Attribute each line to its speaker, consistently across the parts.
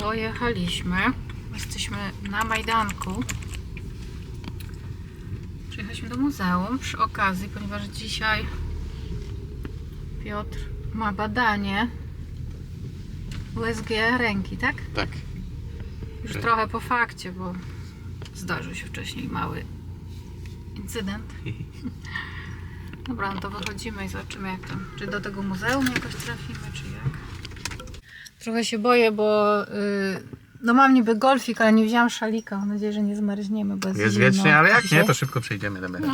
Speaker 1: Dojechaliśmy. Jesteśmy na Majdanku. Przyjechaliśmy do muzeum przy okazji, ponieważ dzisiaj Piotr ma badanie USG ręki, tak?
Speaker 2: Tak.
Speaker 1: Już
Speaker 2: Tak.
Speaker 1: trochę po fakcie, bo zdarzył się wcześniej mały incydent. Dobra, no to wychodzimy i zobaczymy jak tam, czy do tego muzeum jakoś trafimy, czy jak. Trochę się boję, bo y, no mam niby golfik, ale nie wziąłam szalika. Mam nadzieję, że nie zmarzniemy, bo jest,
Speaker 2: Jest
Speaker 1: zimno
Speaker 2: wiecznie, ale jak
Speaker 1: dzisiaj.
Speaker 2: nie, to szybko przejdziemy do
Speaker 1: No.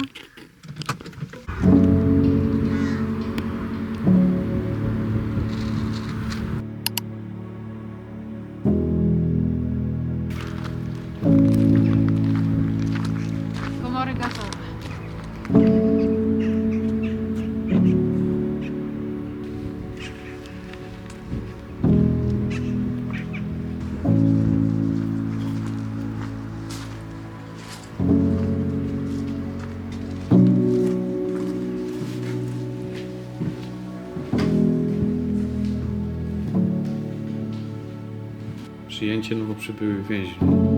Speaker 2: Przyjęcie nowo przybyłych więźniów.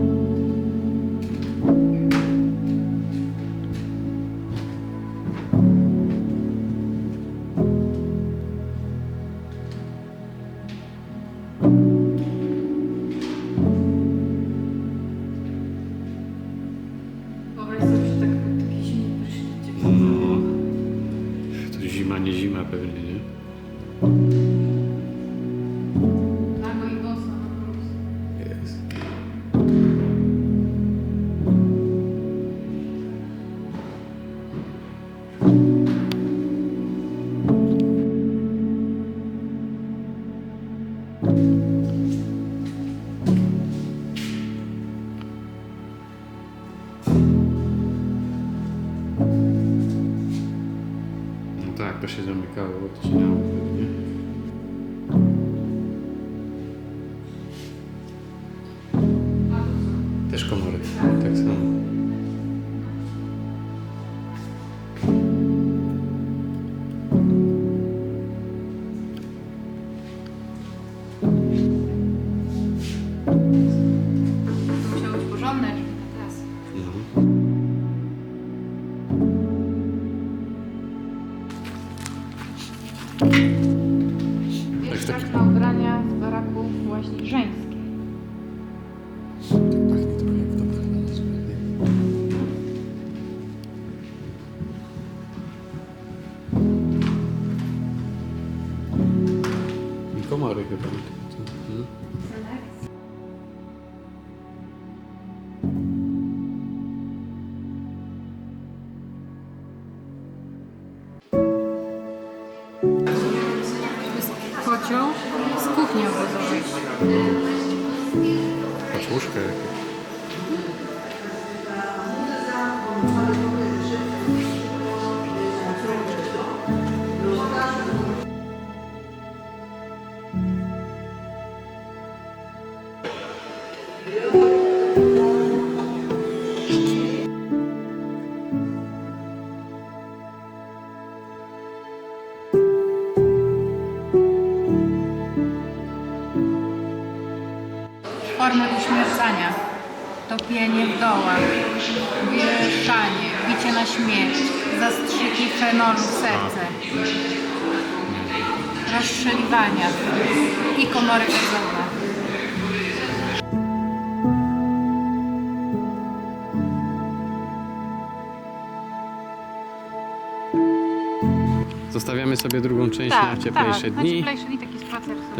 Speaker 1: I
Speaker 2: komory chyba. Mhm.
Speaker 1: Topienie w dołach. Wieszanie. Bicie na śmierć. Zastrzyki fenolu w serce. Rozstrzeliwania. I komory gazowe.
Speaker 2: Zostawiamy sobie drugą część na cieplejsze
Speaker 1: tak,
Speaker 2: dni.
Speaker 1: Na cieplejsze dni taki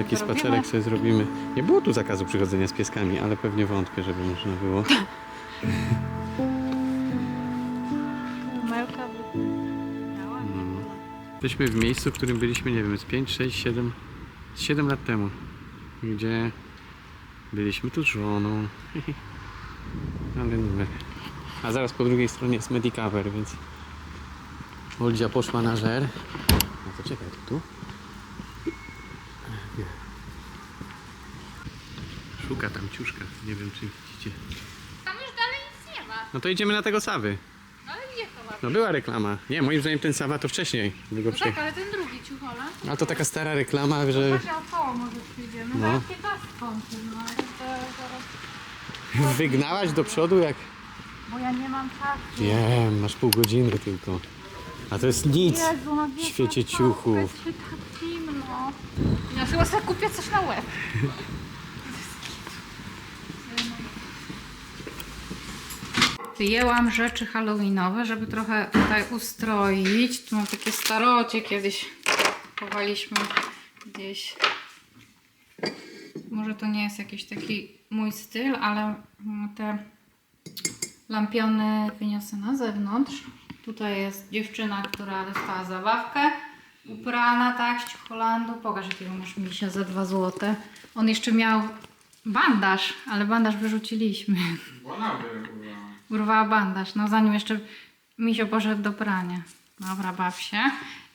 Speaker 2: Taki
Speaker 1: zrobimy.
Speaker 2: spacerek sobie zrobimy. Nie było tu zakazu przychodzenia z pieskami, ale pewnie wątpię, żeby można było.
Speaker 1: Melka by miała.
Speaker 2: No. Jesteśmy w miejscu, w którym byliśmy, nie wiem, z 5, 6, 7, 7 lat temu. Gdzie byliśmy tu z żoną. Ale numer. A zaraz po drugiej stronie jest Medicover, więc Oldzia poszła na żer. No to czekaj, tu? Szuka tam ciuszka, nie wiem czy widzicie.
Speaker 1: Tam już dalej nic nie ma.
Speaker 2: No to idziemy na tego Sawy.
Speaker 1: No ale gdzie to ma?
Speaker 2: No była reklama. Nie, moim zdaniem ten Sawa to wcześniej. by go
Speaker 1: No tak,
Speaker 2: przyjechał.
Speaker 1: ale ten drugi ciuchola.
Speaker 2: A to taka stara reklama, że
Speaker 1: Chodź, a koło może przyjdziemy.
Speaker 2: No.
Speaker 1: No. Gaz skąpy, no ale
Speaker 2: Wygnałaś do przodu jak...
Speaker 1: Bo ja nie mam czasu.
Speaker 2: Nie, masz pół godziny tylko. A to jest nic.
Speaker 1: Jezu, no
Speaker 2: W
Speaker 1: wiesz,
Speaker 2: świecie
Speaker 1: no
Speaker 2: ciuchów.
Speaker 1: Jest się tak zimno. Ja chyba sobie kupię coś na łeb. Wyjęłam rzeczy halloweenowe, żeby trochę tutaj ustroić. Tu mam takie starocie, kiedyś chowaliśmy gdzieś. Może to nie jest jakiś taki mój styl, ale mm, te lampiony wyniosę na zewnątrz. Tutaj jest dziewczyna, która dostała zabawkę. Uprana, tak, z Holandu. Pokaż, jakiego masz misia za 2 złote. On jeszcze miał bandaż, ale bandaż wyrzuciliśmy. Urwała bandaż, no zanim jeszcze misio poszedł do prania. Dobra, baw się.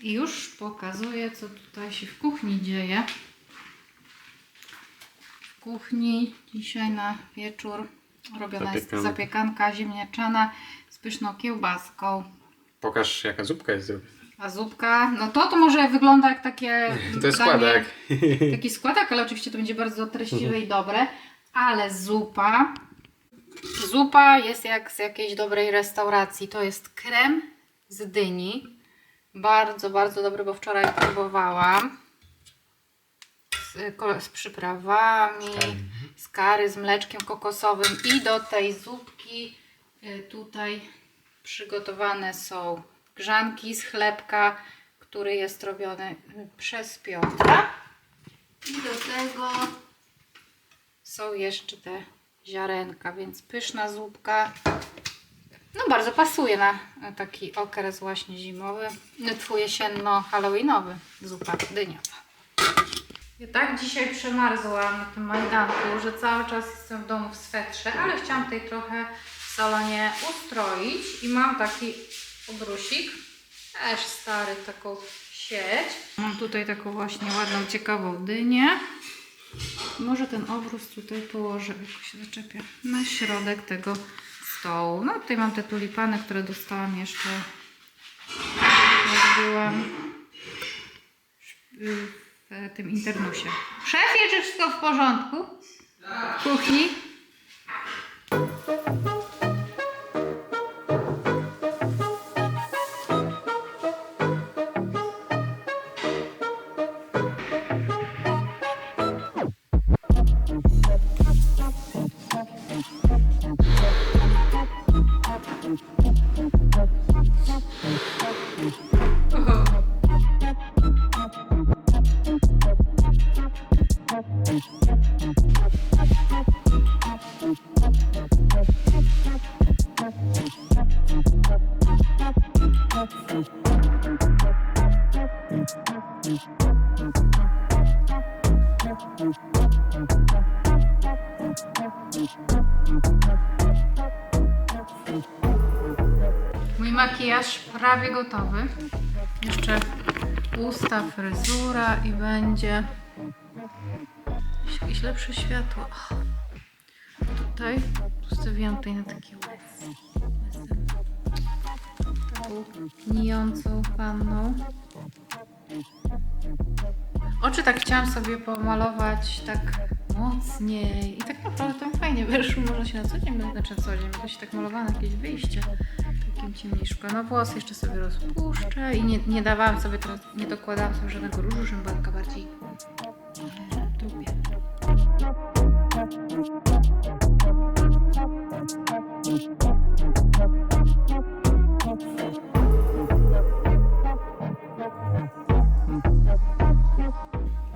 Speaker 1: I już pokazuję, co tutaj się w kuchni dzieje. W kuchni dzisiaj na wieczór robiona jest
Speaker 2: Zapiekanka.
Speaker 1: ziemniaczana z pyszną kiełbaską.
Speaker 2: Pokaż jaka zupka jest zrobiona.
Speaker 1: A zupka, no to to może wygląda jak takie
Speaker 2: To jest składak.
Speaker 1: taki składak, ale oczywiście to będzie bardzo treściwe i dobre. Ale zupa. Zupa jest jak z jakiejś dobrej restauracji. To jest krem z dyni. Bardzo, bardzo dobry, bo wczoraj próbowałam. Z, z przyprawami, z kary, z mleczkiem kokosowym. I do tej zupki y, tutaj przygotowane są grzanki z chlebka, który jest robiony przez Piotra. I do tego są jeszcze te ziarenka, więc pyszna zupka. No bardzo pasuje na taki okres właśnie zimowy. Twój jesienno-halloweenowy zupa dyniowa. Ja tak dzisiaj przemarzłam na tym majdanku, że cały czas jestem w domu w swetrze, ale chciałam tutaj trochę w salonie ustroić i mam taki obrusik, też stary, taką sieć. Mam tutaj taką właśnie ładną, ciekawą dynię. Może ten obrus tutaj położę, jak się zaczepia, na środek tego stołu. No tutaj mam te tulipany, które dostałam jeszcze jak byłam w tym internusie. Szefie, czy wszystko w porządku? W kuchni? Prawie gotowy. Jeszcze usta, fryzura i będzie jakieś lepsze światło. Tutaj ustawiłam tutaj na takie. Taką nijącą panną. Oczy tak chciałam sobie pomalować tak mocniej i tak naprawdę tam fajnie wyszło. Można się na co dzień, znaczy na co dzień, to się tak malowane jakieś wyjście takim ciemniszko. No włosy jeszcze sobie rozpuszczę i nie, nie dawałam sobie teraz, nie dokładałam sobie żadnego różu, żebym była taka bardziej e, trupie.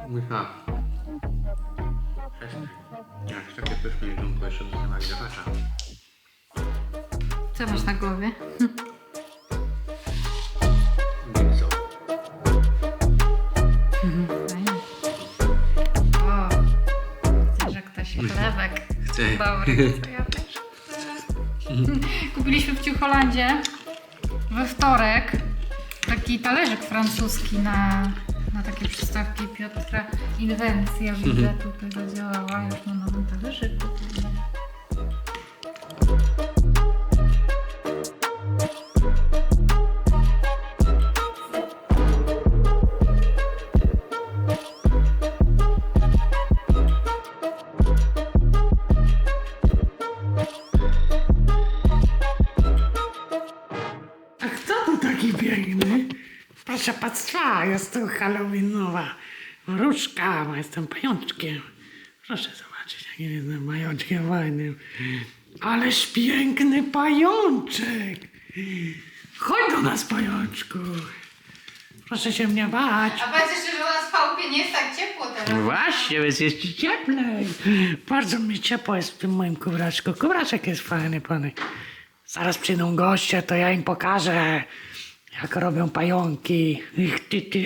Speaker 2: Mycha. Przestań. Jak takie pyszne jedzonko jeszcze do nagrzewacza.
Speaker 1: Co masz na głowie?
Speaker 2: Mięso.
Speaker 1: Fajnie. O, że ktoś chlebek.
Speaker 2: Chcę.
Speaker 1: Dobry, to ja też chcę. Kupiliśmy w Ciucholandzie we wtorek taki talerzyk francuski na, na takie przystawki Piotra. Inwencja widzę tutaj zadziałała. Już na nowym talerzyku.
Speaker 3: Proszę Państwa, jestem Halloweenowa wróżka, bo jestem pajączkiem. Proszę zobaczyć, jakim jestem pajączkiem fajnym. Ależ piękny pajączek. Chodź do nas, pajączku. Proszę się mnie bać.
Speaker 1: A powiedz jeszcze, że u nas w chałupie nie jest tak ciepło teraz.
Speaker 3: Właśnie, więc jest ci cieplej. Bardzo mi ciepło jest w tym moim kubraczku. Kubraczek jest fajny, pany. Zaraz przyjdą goście, to ja im pokażę, jak robią pająki. Ich, ty, ty.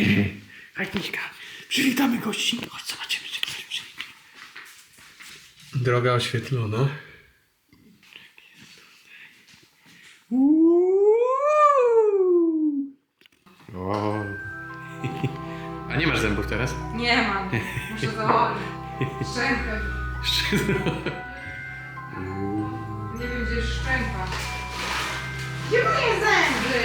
Speaker 3: Chodź, Miśka, przywitamy gości. Chodź, zobaczymy, czy ktoś przywita.
Speaker 2: Droga oświetlona. O. A nie masz zębów teraz?
Speaker 1: Nie mam. Muszę założyć. Szczękę. Nie wiem, gdzie jest szczęka. Gdzie moje zęby?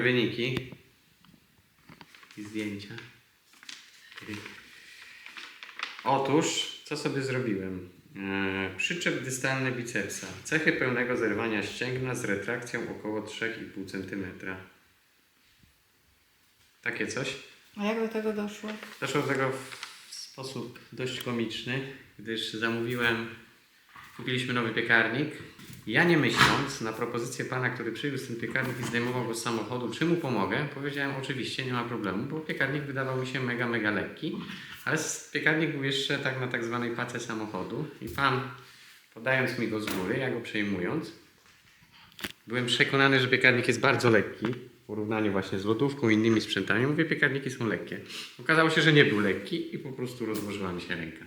Speaker 2: Mamy wyniki i zdjęcia. Otóż, co sobie zrobiłem? Eee, przyczep dystalny bicepsa. Cechy pełnego zerwania ścięgna z retrakcją około 3,5 cm. Takie coś.
Speaker 1: A jak do tego doszło?
Speaker 2: Doszło do tego w sposób dość komiczny, gdyż zamówiłem, kupiliśmy nowy piekarnik. Ja nie myśląc na propozycję pana, który przywiózł ten piekarnik i zdejmował go z samochodu, czy mu pomogę, powiedziałem oczywiście, nie ma problemu, bo piekarnik wydawał mi się mega, mega lekki, ale piekarnik był jeszcze tak na tak zwanej pace samochodu i pan, podając mi go z góry, ja go przejmując, Byłem przekonany, że piekarnik jest bardzo lekki w porównaniu właśnie z lodówką i innymi sprzętami. Mówię, piekarniki są lekkie. Okazało się, że nie był lekki i po prostu rozłożyła mi się ręka.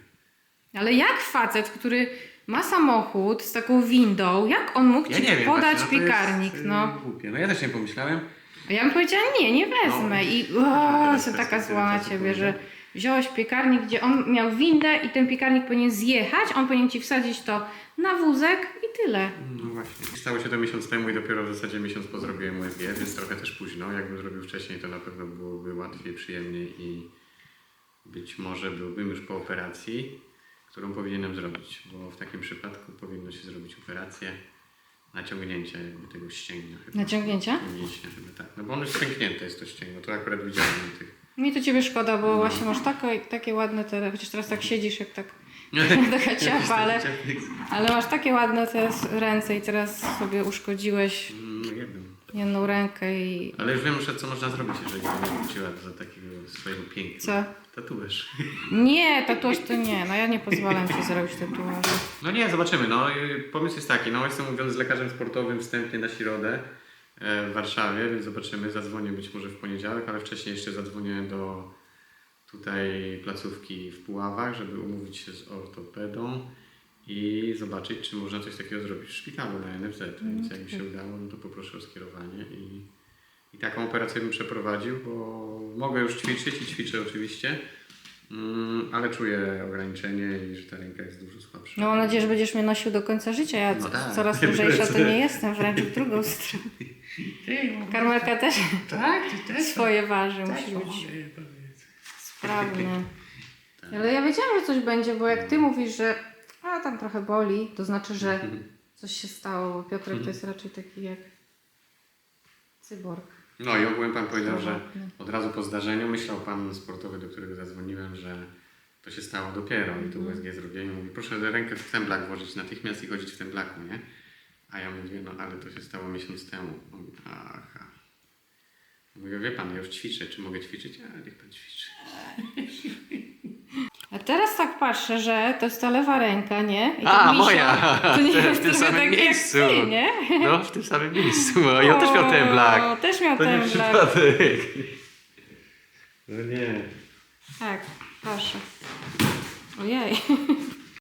Speaker 4: Ale jak facet, który ma samochód z taką windą, jak on mógł
Speaker 2: Ja
Speaker 4: ci
Speaker 2: nie wiem,
Speaker 4: podać
Speaker 2: właśnie, no to
Speaker 4: piekarnik?
Speaker 2: Jest,
Speaker 4: No.
Speaker 2: no. Głupie. No ja też nie pomyślałem.
Speaker 4: A ja bym powiedziała, nie, nie wezmę.
Speaker 2: No.
Speaker 4: I o,
Speaker 2: Teraz
Speaker 4: jestem taka zła na
Speaker 2: czasu
Speaker 4: ciebie, że wziąłeś piekarnik, gdzie on miał windę i ten piekarnik powinien zjechać, on powinien ci wsadzić to na wózek i tyle.
Speaker 2: No właśnie. Stało się to miesiąc temu i dopiero w zasadzie miesiąc po zrobiłem USG, więc trochę też późno. Jakbym zrobił wcześniej, to na pewno byłoby łatwiej, przyjemniej i być może byłbym już po operacji, którą powinienem zrobić, bo w takim przypadku powinno się zrobić operację naciągnięcia jakby tego ścięgna. Chyba.
Speaker 4: Naciągnięcia?
Speaker 2: Mięśnia chyba tak. No bo ono jest pęknięte jest to ścięgno, to akurat widziałem na tych.
Speaker 4: Mi to ciebie szkoda, bo
Speaker 2: No.
Speaker 4: właśnie masz takie, takie ładne te, chociaż teraz tak siedzisz jak tak,
Speaker 2: Jakiś
Speaker 4: taka ciapa, ale, ale masz takie ładne te ręce i teraz sobie uszkodziłeś
Speaker 2: No jednym.
Speaker 4: jedną rękę i
Speaker 2: Ale już wiem, że co można zrobić, jeżeli nie wróciła do takiego swojego piękna.
Speaker 4: Co?
Speaker 2: Tatuaż.
Speaker 4: Nie, tatuaż to nie. No ja nie pozwalam ci zrobić tatuażu.
Speaker 2: No nie, zobaczymy. No, pomysł jest taki. No, jestem mówiąc z lekarzem sportowym wstępnie na środę e, w Warszawie, więc zobaczymy. Zadzwonię być może w poniedziałek, ale wcześniej jeszcze zadzwonię do tutaj placówki w Puławach, żeby umówić się z ortopedą i zobaczyć, czy można coś takiego zrobić w szpitalu na NFZ. Więc jak mi się udało, no to poproszę o skierowanie i, i taką operację bym przeprowadził, bo mogę już ćwiczyć i ćwiczę oczywiście. Mm, ale czuję ograniczenie i że ta ręka jest dużo słabsza.
Speaker 4: No mam nadzieję, że będziesz mnie nosił do końca życia. Ja
Speaker 2: No
Speaker 4: co-
Speaker 2: tak.
Speaker 4: coraz lżejsza to nie jestem, wręcz w drugą stronę. Karmelka też
Speaker 3: Tak, ty też.
Speaker 4: swoje waży, musi być
Speaker 3: powiedz.
Speaker 4: sprawny. Ale ja wiedziałam, że coś będzie, bo jak ty mówisz, że a tam trochę boli, to znaczy, że coś się stało, bo Piotrek to jest raczej taki jak cyborg.
Speaker 2: No i ogółem pan powiedział, że
Speaker 4: Zdrowotny.
Speaker 2: od razu po zdarzeniu myślał pan sportowy, do którego zadzwoniłem, że to się stało dopiero i to USG zrobienie. Mówi, proszę rękę w temblak włożyć natychmiast i chodzić w temblaku, nie? A ja mówię, no ale to się stało miesiąc temu. Mówi, aha. Mówię, wie pan, ja już ćwiczę, czy mogę ćwiczyć? A niech pan ćwiczy.
Speaker 4: A teraz tak patrzę, że to jest ta lewa ręka, nie? I
Speaker 2: A,
Speaker 4: ten misio,
Speaker 2: moja!
Speaker 4: To nie
Speaker 2: W tym
Speaker 4: jest trochę
Speaker 2: samym
Speaker 4: tak
Speaker 2: miejscu.
Speaker 4: jak ty, nie?
Speaker 2: No, w tym samym miejscu. No, ja też miał temblak.
Speaker 4: O, też miał
Speaker 2: To nie
Speaker 4: temblak.
Speaker 2: przypadek. No nie.
Speaker 1: Tak, proszę. Ojej.